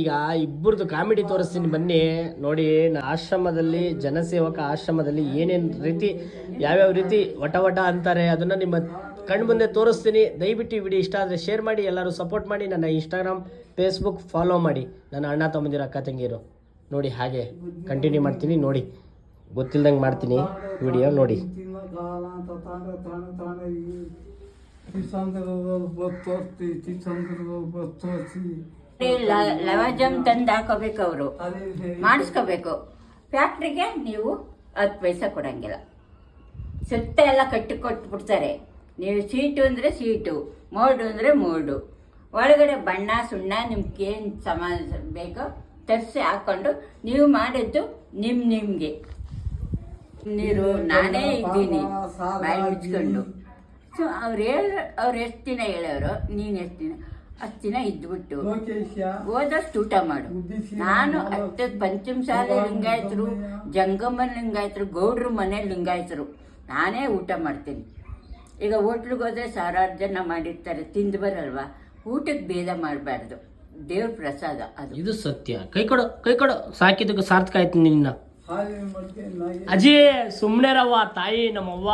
ಈಗ ಇಬ್ಬರದು ಕಾಮಿಡಿ ತೋರಿಸ್ತೀನಿ ಬನ್ನಿ. ನೋಡಿ ಆಶ್ರಮದಲ್ಲಿ, ಜನಸೇವಕ ಆಶ್ರಮದಲ್ಲಿ ಏನೇನು ರೀತಿ, ಯಾವ್ಯಾವ ರೀತಿ ವಟ ವಟ ಅಂತಾರೆ ಅದನ್ನು ನಿಮ್ಮ ಕಣ್ಣು ಮುಂದೆ ತೋರಿಸ್ತೀನಿ. ದಯವಿಟ್ಟು ವಿಡಿಯೋ ಇಷ್ಟ ಆದರೆ ಶೇರ್ ಮಾಡಿ, ಎಲ್ಲರೂ ಸಪೋರ್ಟ್ ಮಾಡಿ, ನನ್ನ ಇನ್ಸ್ಟಾಗ್ರಾಮ್ ಫೇಸ್ಬುಕ್ ಫಾಲೋ ಮಾಡಿ. ನನ್ನ ಅಣ್ಣ ತಮ್ಮಂದಿರ, ಅಕ್ಕ ತಂಗಿರು. ನೋಡಿ, ಹಾಗೆ ಕಂಟಿನ್ಯೂ ಮಾಡ್ತೀನಿ. ನೋಡಿ, ಗೊತ್ತಿಲ್ದಂಗೆ ಮಾಡ್ತೀನಿ ವಿಡಿಯೋ, ನೋಡಿ. ಲವಾಜಮ್ ತಂದು ಹಾಕೋಬೇಕು ಅವರು. ಮಾಡಿಸ್ಕೋಬೇಕು. ಫ್ಯಾಕ್ಟ್ರಿಗೆ ನೀವು ಹತ್ತು ಪೈಸೆ ಕೊಡಂಗಿಲ್ಲ. ಸುತ್ತ ಎಲ್ಲ ಕಟ್ಟಿ ಕೊಟ್ಬಿಡ್ತಾರೆ ನೀವು ಸೀಟು ಅಂದರೆ ಸೀಟು, ಮೋಲ್ಡು ಅಂದರೆ ಮೋಡು ಒಳಗಡೆ ಬಣ್ಣ, ಸುಣ್ಣ, ನಿಮ್ಗೆ ಏನು ಸಮಾನ ಬೇಕೋ ತರಿಸಿ ಹಾಕ್ಕೊಂಡು ನೀವು ಮಾಡಿದ್ದು ನಿಮ್ಮ ನಿಮಗೆ. ನೀರು ನಾನೇ ಇದ್ದೀನಿ. ಬಾಯಿ ಮುಚ್ಕೊಂಡು. ಸೊ ಅವ್ರು ಹೇಳ ಅವ್ರು ಎಷ್ಟು ದಿನ ಹೇಳೋರು ನೀನು ಎಷ್ಟು ದಿನ? ಅಷ್ಟು ದಿನ ಇದ್ಬಿಟ್ಟು ಓದಷ್ಟು ಹೋದಷ್ಟು ಊಟ ಮಾಡು. ನಾನು ಅಷ್ಟೇ ಪಂಚಮ ಶಾಲೆ ಲಿಂಗಾಯತರು ಜಂಗಮ ಲಿಂಗಾಯತರು ಗೌಡ್ರು ಮನೆ ಲಿಂಗಾಯತರು ನಾನೇ ಊಟ ಮಾಡ್ತೀನಿ. ಈಗ ಹೋಟ್ಲಿಗೆ ಹೋದ್ರೆ ಸಾವಿರಾರು ಜನ ಮಾಡಿರ್ತಾರೆ ತಿಂದು ಬರಲ್ವಾ? ಊಟಕ್ಕೆ ಭೇದ ಮಾಡಬಾರ್ದು. ದೇವ್ರ ಪ್ರಸಾದ ಅದು. ಇದು ಸತ್ಯ. ಕೈ ಕೊಡು ಕೈ ಕೊಡು. ಸಾಕಿದ್ದಕ್ಕೆ ಸಾರ್ಥಕ ಆಯ್ತು ನಿನ್ನ. ಅಜಿ ಸುಮ್ನೆ ನಾಯಿ. ಅಜ್ಜಿ ಸುಮ್ಮನೆ ರವ್ವ ತಾಯಿ ನಮ್ಮವ್ವ.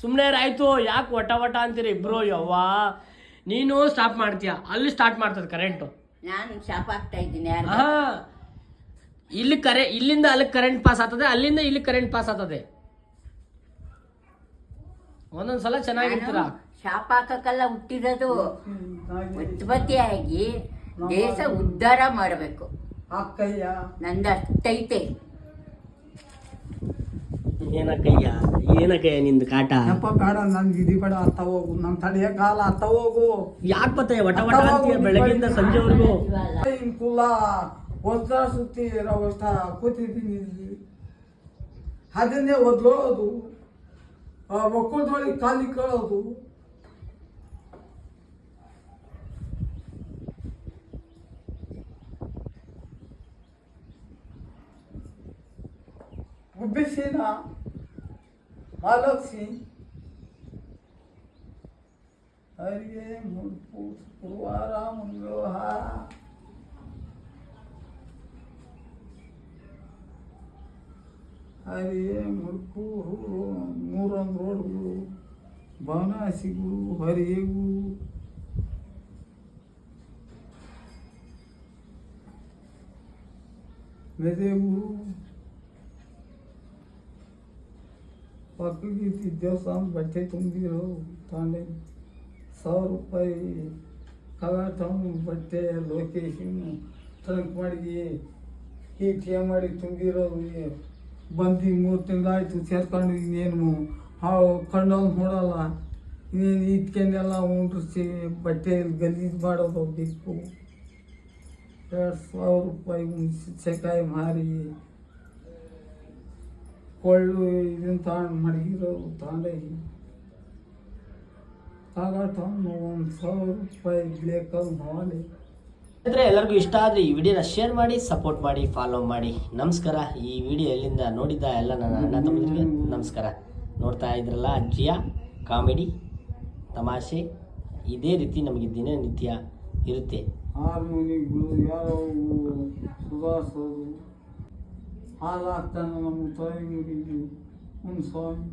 ಸುಮ್ಮನೆ ಆಯ್ತು ಯಾಕೆ ವಟ ವಟ ಅಂತೀರಿ ಇಬ್ರು ಯವ್ವ? ನೀನು ಸ್ಟಾಪ್ ಮಾಡ್ತೀಯ? ಅಲ್ಲಿ ಸ್ಟಾರ್ಟ್ ಮಾಡ್ತದೆ ಕರೆಂಟು ನಾನು ಶಾಪ್ ಆಗ್ತಾ ಇದ್ದೀನಿ ಯಾರು ಹಾ ಇಲ್ಲಿ ಕರೆ ಇಲ್ಲಿಂದ ಅಲ್ಲಿ ಕರೆಂಟ್ ಪಾಸ್ ಆಗ್ತದೆ ಅಲ್ಲಿಂದ ಇಲ್ಲಿ ಕರೆಂಟ್ ಪಾಸ್ ಆಗ್ತದೆ. ಒಂದೊಂದ್ಸಲ ಚೆನ್ನಾಗಿರ್ತೀರ? ಶಾಪ್ ಹಾಕಕ್ಕೆಲ್ಲ ಹುಟ್ಟಿರೋದು ಉತ್ಪತ್ತಿಯಾಗಿ ದೇಶ ಉದ್ಧಾರ ಮಾಡಬೇಕು. ಅಕ್ಕಯ್ಯ ನಂದು ಅಷ್ಟೈತೆ ಏನಕ್ಕಯ್ಯ? ಏನಕ್ಕಯ್ಯ ನಿಂದು ಕಾಟ? ಯಪ್ಪ ಬೇಡ ನನ್ಗೆ ಇದು ಬೇಡ ಅತ್ತ ಹೋಗು. ನಮ್ಮ ತಡೆಯ ಕಾಲ ಅತ್ತ ಹೋಗು. ಯಾಕೆ ಬತ್ತೆ ವಟ ವಟ ಅಂತೀಯ ಬೆಳಗ್ಗಿಂದ ಸಂಜೆವರೆಗೂ? ಇನ್ ಕುಲ ವಸ್ತ್ರ ಸುತ್ತಿ ಅಷ್ಟ ಕೂತಿದ್ದೀನಿ. ಅದನ್ನೇ ಒದ್ಲೋದು ಮಕ್ಕಳದೊಳಗೆ ಕಾಲಿ ಕೇಳೋದು. ಕಳೋದು મહાલક્ષ્મી सिंह। મૂળપૂત પૂર્વારામ વ્યવહાર हरिये मुड़कू रोड गुरु। भवनासी गुरु, हरिये गुरु। मेरे गुरु ಪಕ್ಕಕ್ಕೆ ದೇವಸ್ಥಾನ ಬಟ್ಟೆ ತುಂಬಿದ್ರು. ತಾಂಡೆ ಸಾವಿರ ರೂಪಾಯಿ ಕಲಾಟ, ಬಟ್ಟೆ, ಲೊಕೇಶನ್ ಟ್ರಂಕ್ ಮಾಡಿ ಎಂ ಮಾಡಿ ತುಂಬಿರೋದು. ಬಂದು ಮೂರು ತಿಂಗಳಾಯಿತು ಸೇರ್ಕೊಂಡು ಇನ್ನೇನು ಹಾವು ಕಣ್ಣವ್ನು ನೋಡಲ್ಲ. ಇನ್ನೇನು ಇಟ್ಕೊಂಡೆಲ್ಲ ಉಂಡ್ರಿಸಿ ಬಟ್ಟೆ ಗಲೀಜು ಮಾಡೋದು ಬೇಕು. ಎರಡು ಸಾವಿರ ರೂಪಾಯಿ ಸೆಕಾಯಿ ಮಾರಿ. ಕೊಳ್ಳು ಇದನ್ನು ತಗೊಂಡು ಮಡಗಿರೋದು ಆಗ ತಗೊಳ್ತ ಒಂದು ಸಾವಿರ ರೂಪಾಯಿ ಬೇಕಂದು ಅಂದರೆ ಎಲ್ಲರಿಗೂ ಇಷ್ಟ ಆದರೆ ಈ ವಿಡಿಯೋನ ಶೇರ್ ಮಾಡಿ ಸಪೋರ್ಟ್ ಮಾಡಿ ಫಾಲೋ ಮಾಡಿ. ನಮಸ್ಕಾರ. ಈ ವಿಡಿಯೋ ಎಲ್ಲಿಂದ ನೋಡಿದ್ದ ಎಲ್ಲ ನನ್ನ ಅಣ್ಣ ತಮ್ಮದಿರಿಗೆ ನಮಸ್ಕಾರ. ನೋಡ್ತಾ ಇದ್ರಲ್ಲ ಅಜ್ಜಿಯ ಕಾಮಿಡಿ ತಮಾಷೆ. ಇದೇ ರೀತಿ ನಮಗೆ ದಿನನಿತ್ಯ ಇರುತ್ತೆ. ಹಾರ್ಮೋನಿಗಳು ಯಾರು ಸುಧಾರಿಸೋದು ಹಾಲು ಹಾಕ್ತಾನೆ ನಮ್ಮ ತಾಯಿ ಮುಡಿಗೆ ಒಂದು ಸ್ವಾಮಿ